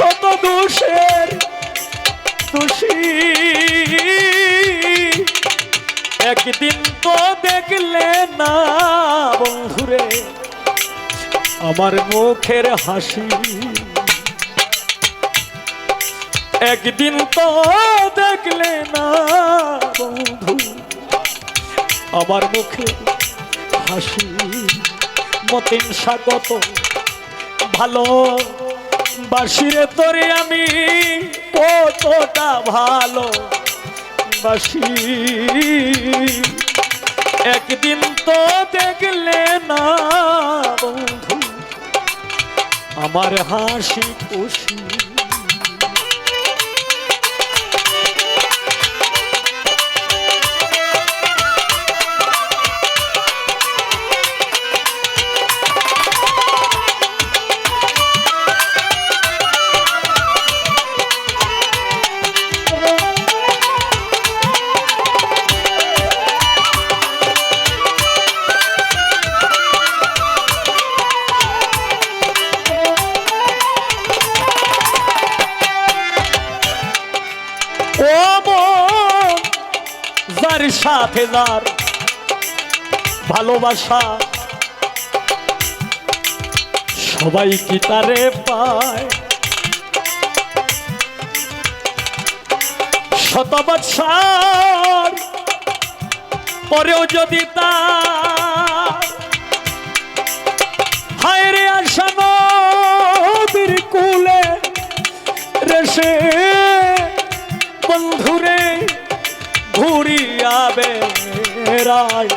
শত দোষের দোষী। একদিন তো দেখলে না বন্ধুরে, আমার মুখের হাসি। একদিন তো দেখলে না বন্ধু, আমার মুখে হাসি। মতিন স্বাগত ভালো বাসিরে তোরে আমি কতটা ভালো বাসি। একদিন তো দেখলে না আমার হাসি খুশি। যার সাথে যার ভালোবাসা সবাই কি তারে পায়? শত বৎসর পরেও যদি তার হায় রে কুলে রেসে ঘুরিয়াবে রায়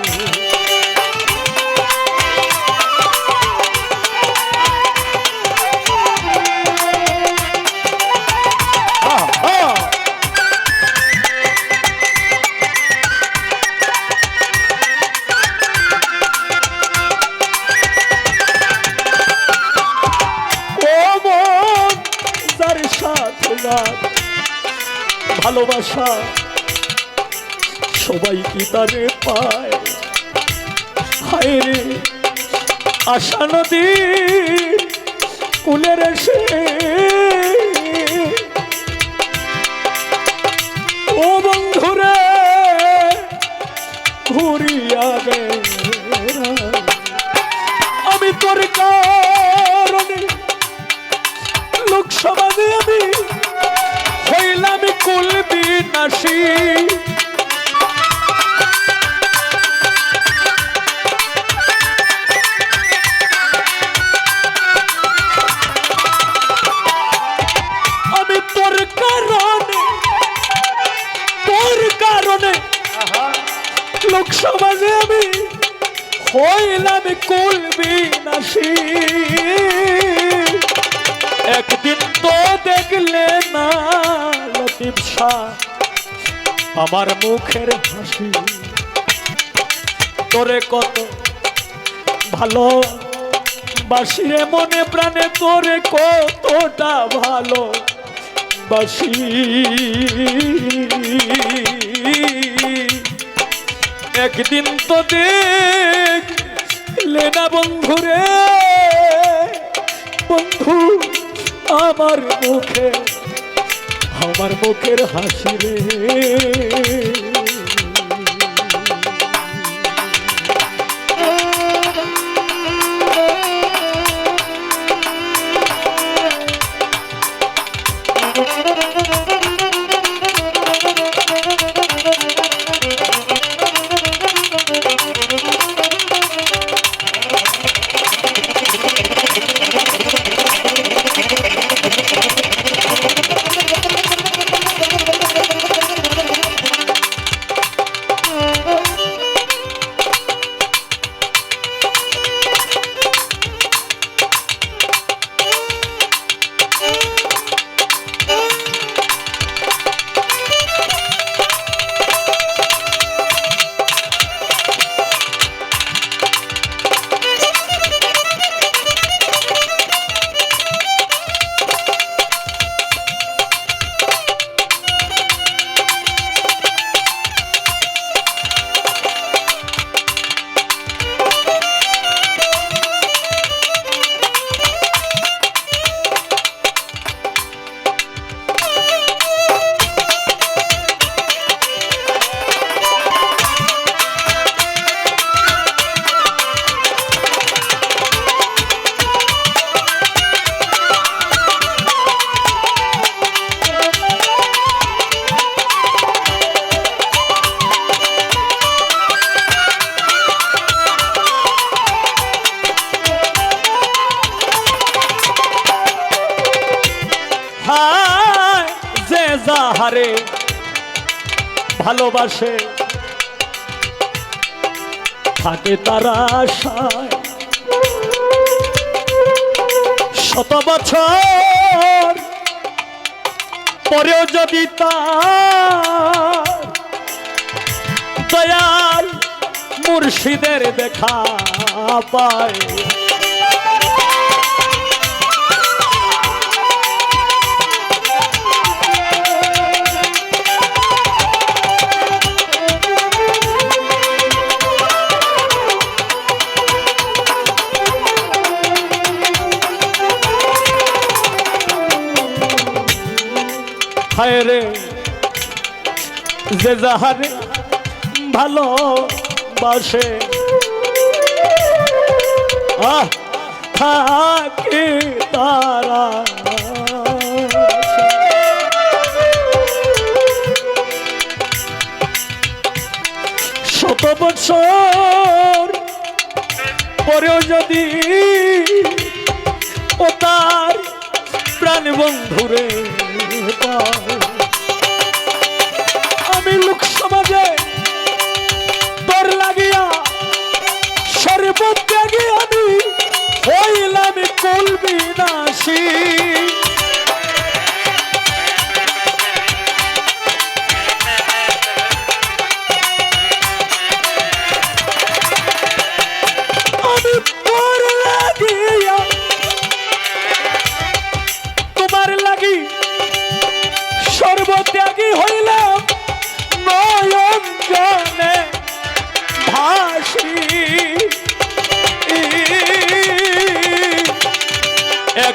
ভালোবাসা সবাই কি তারে পায়? আশা নদী কুলের এসে। ও বন্ধুরে, ঘুরিয়া গে আমি তোর কারণে লোকসভাতে আমি হইলাম কুল বিনাশী লোকসভাতে আমি হইলাম কুল বিনাশী। একদিন তো দেখলে না লতিফ আমার মুখের হাসি। তোরে কত ভালো বাসিরে মনে প্রাণে, তোরে কতটা ভালো বাসি একদিন তো দেখ লেনা বন্ধু রে বন্ধু আমার মুখে আমার মুখের হাসি রে ভালোবাসে থাকে তারা আশায়। শত বছর পরেও যদি দয়াল মুর্শিদের দেখা পায় হায় রে। যে যাহারে ভালো বাসে থাকে তারা। শত বছর পরেও যদি ও তার প্রাণ বন্ধুরে। আমি লোক সমাজে তোর লাগিয়া সর্বত্যাগে আমি হইলাম কুলবি নাসি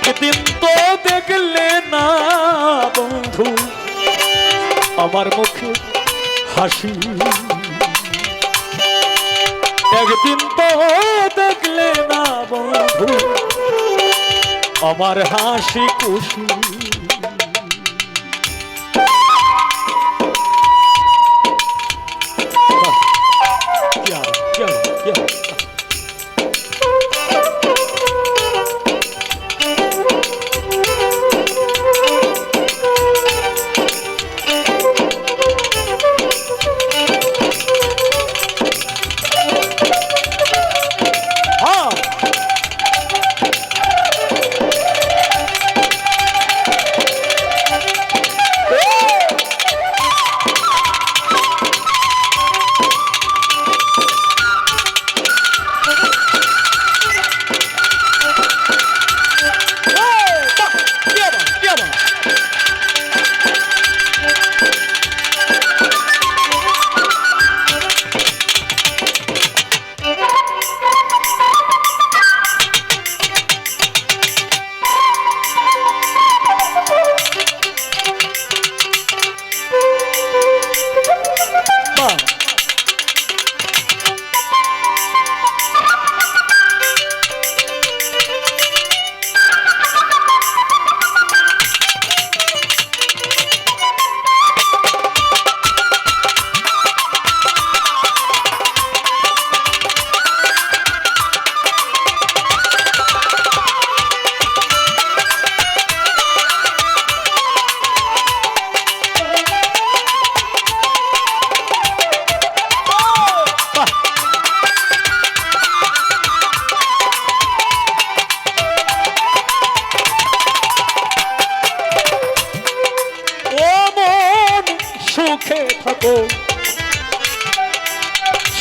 একদিন তো দেখলে না, বন্ধু। আমার মুখে হাসি। একদিন তো দেখলে না, বন্ধু। আমার হাসি খুশি।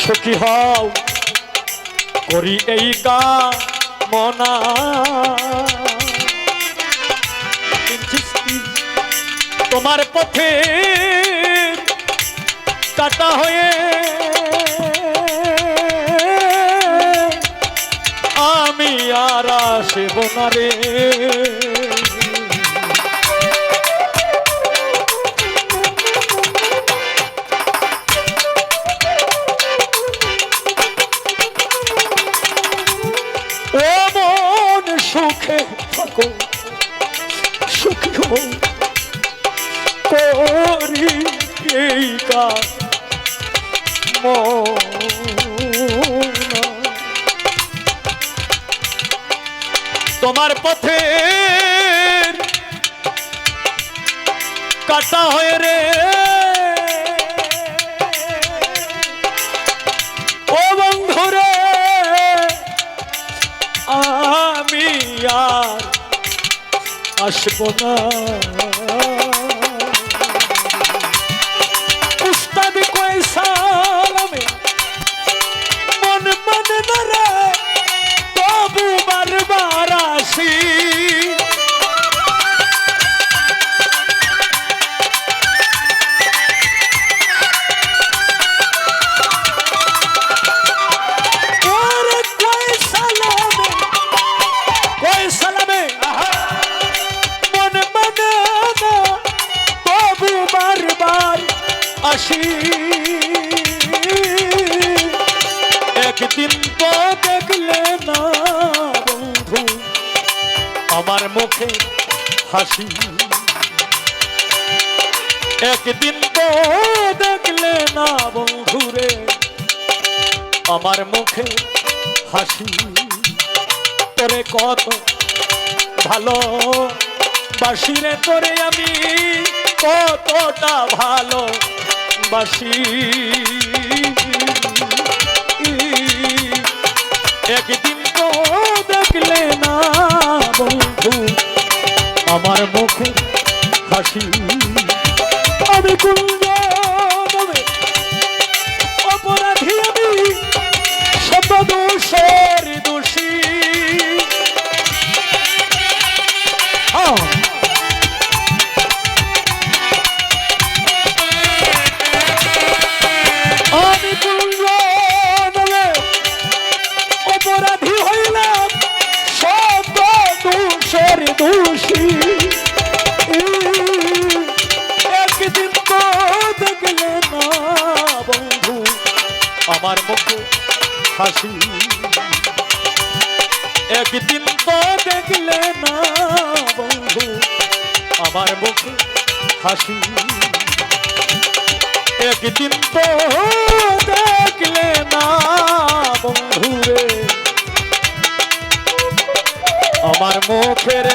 সুখী হও। করি এই কামনা তোমার পথে কাটা হয়ে আমি আর আসব না রে। তোমার পথে কাটা হয়ে রে। ও বন্ধু রে আমি আর আসব না। তবু বারবার আসি। হাসি। একদিন তো দেখলে না বন্ধু রে আমার মুখে হাসি। তোরে কত ভালো বাসি রে তোরে আমি কতটা ভালো বাসি একদিন তো দেখলে না বন্ধু আমার মুখে হাসি। আমি কুঞ্জ অপরাধী আমি দোষের দোষী। একদিন তো দেখলে না বন্ধু, আমার মুখে হাসি। একদিন তো দেখলে না বন্ধু রে, আমার মুখের